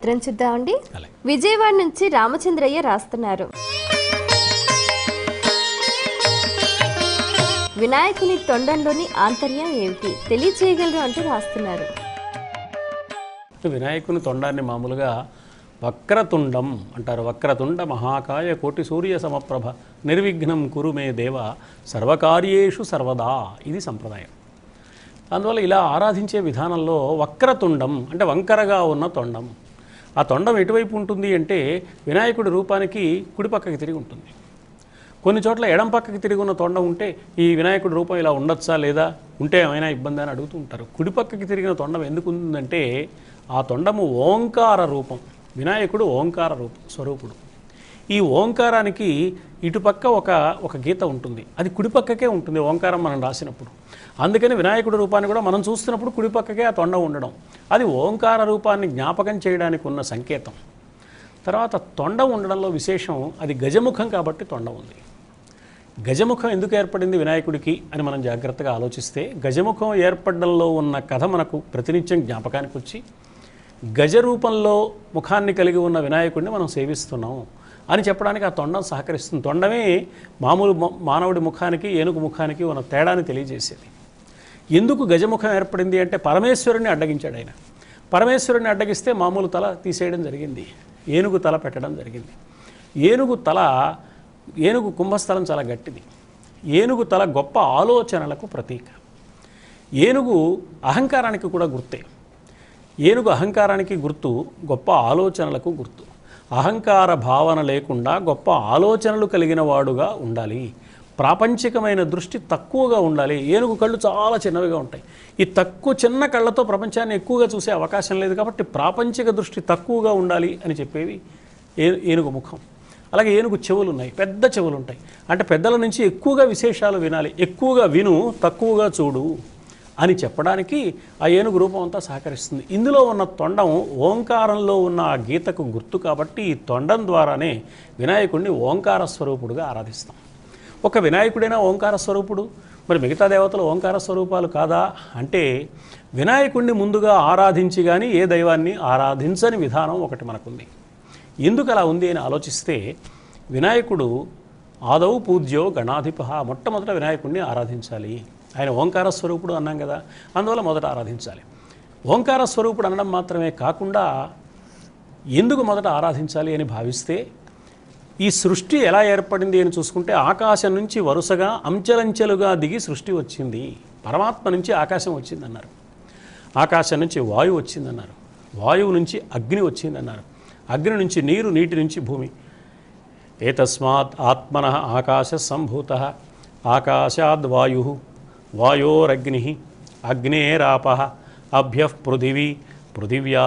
చిత్రం చూద్దామండి. విజయవాడ నుంచి రామచంద్రయ్య రాస్తున్నారు. వినాయకుని తొండంలోని ఆంతర్యం ఏమిటి? తెలియచేయగలరు అంటూ రాస్తున్నారు. వినాయకుని తొండాన్ని మామూలుగా వక్రతుండం అంటారు. వక్రతుండ మహాకాయ కోటి సూర్య సమప్రభ నిర్విఘ్నం కురు మే దేవ సర్వకార్యేషు సర్వదా ఇది సంప్రదాయం. అందువల్ల ఇలా ఆరాధించే విధానంలో వక్రతుండం అంటే వంకరగా ఉన్న తొండం. ఆ తొండం ఎటువైపు ఉంటుంది అంటే వినాయకుడి రూపానికి కుడిపక్కకి తిరిగి ఉంటుంది. కొన్ని చోట్ల ఎడం పక్కకి తిరిగి ఉన్న తొండం ఉంటే ఈ వినాయకుడి రూపం ఇలా ఉండొచ్చా లేదా? ఉంటే ఏమైనా ఇబ్బంది అని అడుగుతూ ఉంటారు. కుడిపక్కకి తిరిగిన తొండం ఎందుకు ఉందంటే ఆ తొండము ఓంకార రూపం. వినాయకుడు ఓంకార రూపం స్వరూపుడు. ఈ ఓంకారానికి ఇటుపక్క ఒక ఒక గీత ఉంటుంది. అది కుడిపక్కకే ఉంటుంది ఓంకారం మనం రాసినప్పుడు. అందుకని వినాయకుడి రూపాన్ని కూడా మనం చూస్తున్నప్పుడు కుడిపక్కకే ఆ తొండ ఉండడం. అది ఓంకార రూపాన్ని జ్ఞాపకం చేయడానికి ఉన్న సంకేతం. తర్వాత తొండ ఉండడంలో విశేషం అది గజముఖం కాబట్టి తొండ ఉంది. గజముఖం ఎందుకు ఏర్పడింది వినాయకుడికి అని మనం జాగ్రత్తగా ఆలోచిస్తే గజముఖం ఏర్పడడంలో ఉన్న కథ మనకు ప్రతినిత్యం జ్ఞాపకానికి వచ్చి గజ రూపంలో ముఖాన్ని కలిగి ఉన్న వినాయకుడిని మనం సేవిస్తున్నాం అని చెప్పడానికి ఆ తొండం సహకరిస్తుంది. తొండమే మామూలు మానవుడి ముఖానికి ఏనుగు ముఖానికి ఉన్న తేడాని తెలియజేసేది. ఎందుకు గజముఖం ఏర్పడింది అంటే పరమేశ్వరుని అడ్డగించాడు ఆయన. పరమేశ్వరుని అడ్డగిస్తే మామూలు తల తీసేయడం జరిగింది. ఏనుగు తల పెట్టడం జరిగింది. ఏనుగు తల ఏనుగు కుంభస్థలం చాలా గట్టిది. ఏనుగు తల గొప్ప ఆలోచనలకు ప్రతీక. ఏనుగు అహంకారానికి కూడా గుర్తే. ఏనుగు అహంకారానికి గుర్తు గొప్ప ఆలోచనలకు గుర్తు. అహంకార భావన లేకుండా గొప్ప ఆలోచనలు కలిగిన వాడుగా ఉండాలి. ప్రాపంచికమైన దృష్టి తక్కువగా ఉండాలి. ఏనుగు కళ్ళు చాలా చిన్నవిగా ఉంటాయి. ఈ తక్కువ చిన్న కళ్ళతో ప్రపంచాన్ని ఎక్కువగా చూసే అవకాశం లేదు కాబట్టి ప్రాపంచిక దృష్టి తక్కువగా ఉండాలి అని చెప్పేవి ఏ ఏనుగు ముఖం. అలాగే ఏనుగు చెవులు ఉన్నాయి పెద్ద చెవులు ఉంటాయి అంటే పెద్దల నుంచి ఎక్కువగా విశేషాలు వినాలి. ఎక్కువగా విను తక్కువగా చూడు. అని చెప్పడానికి ఆ ఏనుగు రూపం అంతా సహకరిస్తుంది. ఇందులో ఉన్న తొండం ఓంకారంలో ఉన్న ఆ గీతకు గుర్తు కాబట్టి ఈ తొండం ద్వారానే వినాయకుడిని ఓంకార స్వరూపుడుగా ఆరాధిస్తాం. ఒక వినాయకుడైనా ఓంకార స్వరూపుడు? మరి మిగతా దేవతలు ఓంకార స్వరూపాలు కాదా? అంటే వినాయకుడిని ముందుగా ఆరాధించి కానీ ఏ దైవాన్ని ఆరాధించని విధానం ఒకటి మనకుంది. ఎందుకు అలా ఉంది అని ఆలోచిస్తే వినాయకుడు ఆదౌ పూజ్యో గణాధిప మొట్టమొదట వినాయకుడిని ఆరాధించాలి. ఆయన ఓంకార స్వరూపుడు అన్నాం కదా అందువల్ల మొదట ఆరాధించాలి. ఓంకార స్వరూపుడు అనడం మాత్రమే కాకుండా ఎందుకు మొదట ఆరాధించాలి అని భావిస్తే ఈ సృష్టి ఎలా ఏర్పడింది అని చూసుకుంటే ఆకాశం నుంచి వరుసగా అంచెలంచెలుగా దిగి సృష్టి వచ్చింది. పరమాత్మ నుంచి ఆకాశం వచ్చిందన్నారు. ఆకాశం నుంచి వాయువు వచ్చిందన్నారు. వాయువు నుంచి అగ్ని వచ్చిందన్నారు. అగ్ని నుంచి నీరు నీటి నుంచి భూమి. ఏతస్మాత్ ఆత్మన ఆకాశ సంభూత. ఆకాశాద్ వాయు. వాయోరగ్ని అగ్నేరాప అభ్య పృథివీ పృథివ్యా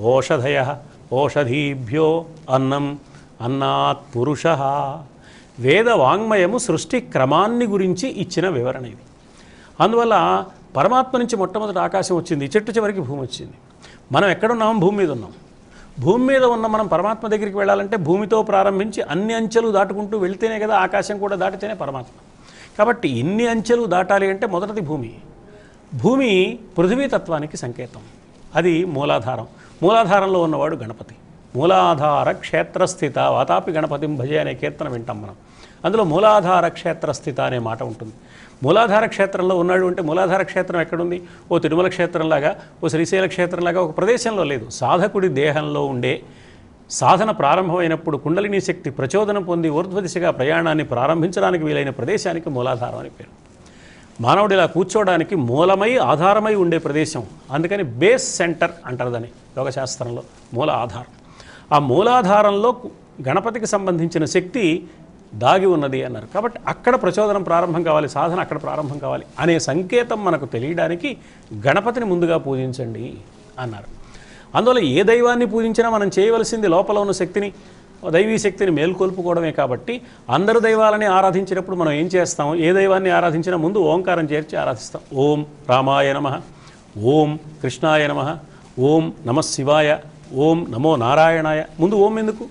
ఓషధయ ఓషధీభ్యో అన్నం అన్నాత్ పురుష వేద వాంగ్మయము సృష్టి క్రమాన్ని గురించి ఇచ్చిన వివరణ ఇది. అందువల్ల పరమాత్మ నుంచి మొట్టమొదటి ఆకాశం వచ్చింది చెట్టు చివరికి భూమి వచ్చింది. మనం ఎక్కడున్నాం? భూమి మీద ఉన్నాం. భూమి మీద ఉన్న మనం పరమాత్మ దగ్గరికి వెళ్ళాలంటే భూమితో ప్రారంభించి అన్ని అంచెలు దాటుకుంటూ వెళ్తేనే కదా ఆకాశం కూడా దాటితేనే పరమాత్మ. కాబట్టి ఇన్ని అంచెలు దాటాలి అంటే మొదటిది భూమి. భూమి పృథివీ తత్వానికి సంకేతం. అది మూలాధారం. మూలాధారంలో ఉన్నవాడు గణపతి. మూలాధార క్షేత్రస్థిత వాతాపి గణపతిం భజే అనే కీర్తన వింటాం మనం. అందులో మూలాధార క్షేత్రస్థిత అనే మాట ఉంటుంది. మూలాధార క్షేత్రంలో ఉన్నాడు అంటే మూలాధార క్షేత్రం ఎక్కడుంది? ఓ తిరుమల క్షేత్రంలాగా ఓ శ్రీశైల క్షేత్రంలాగా ఒక ప్రదేశంలో లేదు. సాధకుడి దేహంలో ఉండే సాధన ప్రారంభమైనప్పుడు కుండలిని శక్తి ప్రచోదనం పొంది ఊర్ధ్వదిశగా ప్రయాణాన్ని ప్రారంభించడానికి వీలైన ప్రదేశానికి మూలాధారం అని పేరు. మానవుడు ఇలా కూర్చోవడానికి మూలమై ఆధారమై ఉండే ప్రదేశం. అందుకని బేస్ సెంటర్ అంటారు దాన్ని యోగశాస్త్రంలో మూల ఆధారం. ఆ మూలాధారంలో గణపతికి సంబంధించిన శక్తి దాగి ఉన్నది అన్నారు. కాబట్టి అక్కడ ప్రచోదనం ప్రారంభం కావాలి సాధన అక్కడ ప్రారంభం కావాలి అనే సంకేతం మనకు తెలియడానికి గణపతిని ముందుగా పూజించండి అన్నారు. అందువల్ల ఏ దైవాన్ని పూజించినా మనం చేయవలసింది లోపల ఉన్న శక్తిని దైవీ శక్తిని మేల్కొల్పుకోవడమే కాబట్టి అందరు దైవాలని ఆరాధించినప్పుడు మనం ఏం చేస్తాం? ఏ దైవాన్ని ఆరాధించినా ముందు ఓంకారం చేర్చి ఆరాధిస్తాం. ఓం రామాయ నమ. ఓం కృష్ణాయ నమ. ఓం నమ శివాయ. ఓం నమో నారాయణాయ. ముందు ఓం ఎందుకు?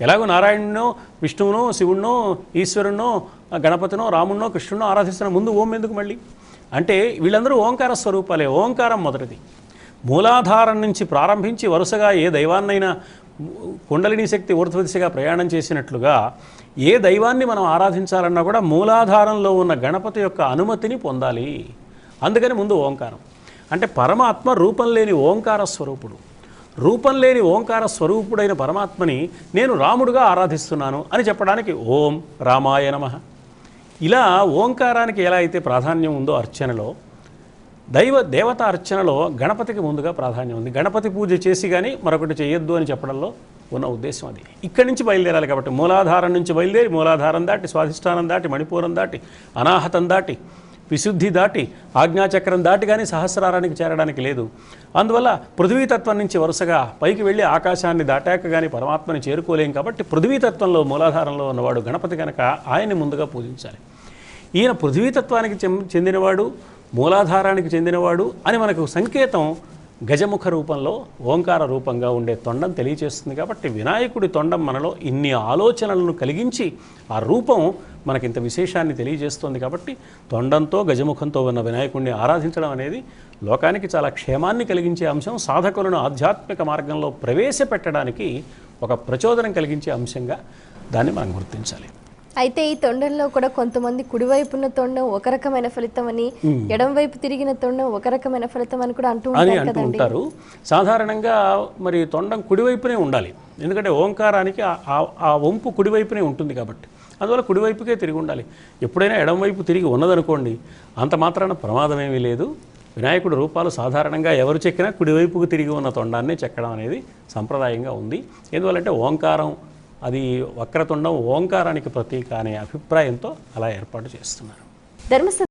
ఎలాగో నారాయణునో విష్ణువునో శివుణ్ణో ఈశ్వరుణ్ణో గణపతినో రాముణ్ణో కృష్ణునో ఆరాధిస్తున్న ముందు ఓం ఎందుకు మళ్ళీ? అంటే వీళ్ళందరూ ఓంకార స్వరూపాలే. ఓంకారం మొదటిది. మూలాధారం నుంచి ప్రారంభించి వరుసగా ఏ దైవాన్నైనా కుండలిని శక్తి ఊర్ధ్వ దిశగా ప్రయాణం చేసినట్లుగా ఏ దైవాన్ని మనం ఆరాధించాలన్నా కూడా మూలాధారంలో ఉన్న గణపతి యొక్క అనుమతిని పొందాలి. అందుకని ముందు ఓంకారం. అంటే పరమాత్మ రూపం లేని ఓంకార స్వరూపుడు. రూపం లేని ఓంకార స్వరూపుడైన పరమాత్మని నేను రాముడుగా ఆరాధిస్తున్నాను అని చెప్పడానికి ఓం రామాయ నమ. ఇలా ఓంకారానికి ఎలా అయితే ప్రాధాన్యం ఉందో అర్చనలో దైవ దేవత అర్చనలో గణపతికి ముందుగా ప్రాధాన్యం ఉంది. గణపతి పూజ చేసి కానీ మరొకటి చేయొద్దు అని చెప్పడంలో ఉన్న ఉద్దేశం అది. ఇక్కడి నుంచి బయలుదేరాలి కాబట్టి మూలాధారం నుంచి బయలుదేరి మూలాధారం దాటి స్వాధిష్టానం దాటి మణిపూరం దాటి అనాహతం దాటి విశుద్ధి దాటి ఆజ్ఞాచక్రం దాటి కానీ సహస్రారానికి చేరడానికి లేదు. అందువల్ల పృథ్వీతత్వం నుంచి వరుసగా పైకి వెళ్ళి ఆకాశాన్ని దాటాక కానీ పరమాత్మని చేరుకోలేం కాబట్టి పృథ్వీతత్వంలో మూలాధారంలో ఉన్నవాడు గణపతి కనుక ఆయన్ని ముందుగా పూజించాలి. ఈయన పృథ్వీతత్వానికి చెందినవాడు మూలాధారానికి చెందినవాడు అని మనకు సంకేతం గజముఖ రూపంలో ఓంకార రూపంగా ఉండే తొండం తెలియచేస్తుంది కాబట్టి వినాయకుడి తొండం మనలో ఇన్ని ఆలోచనలను కలిగించి ఆ రూపం మనకింత విశేషాన్ని తెలియజేస్తుంది కాబట్టి తొండంతో గజముఖంతో ఉన్న వినాయకుడిని ఆరాధించడం అనేది లోకానికి చాలా క్షేమాన్ని కలిగించే అంశం. సాధకులను ఆధ్యాత్మిక మార్గంలో ప్రవేశపెట్టడానికి ఒక ప్రచోదనం కలిగించే అంశంగా దాన్ని మనం గుర్తించాలి. అయితే ఈ తొండంలో కూడా కొంతమంది కుడివైపున్న తొండం ఒక రకమైన ఫలితం అని ఎడం వైపు తిరిగిన తొండం ఒక రకమైన ఫలితం అని కూడా అంటూ ఉంటారు అంటూ కదండి. ఉంటారు. సాధారణంగా మరి తొండం కుడివైపునే ఉండాలి. ఎందుకంటే ఓంకారానికి ఆ- వంపు కుడివైపునే ఉంటుంది కాబట్టి. అందువల్ల కుడివైపుకే తిరిగి ఉండాలి. ఎప్పుడైనా ఎడం వైపు తిరిగి ఉన్నదనుకోండి అంత మాత్రాన ప్రమాదం ఏమీ లేదు. వినాయకుడి రూపాలు సాధారణంగా ఎవరు చెక్కినా కుడివైపుకు తిరిగి ఉన్న తొండాన్ని చెక్కడం అనేది సంప్రదాయంగా ఉంది. ఎందువల్లంటే ఓంకారం అది వక్రతుండం ఓంకారానికి ప్రతీక అనే అభిప్రాయంతో అలా ఏర్పాటు చేస్తున్నారు. ధర్మస్థ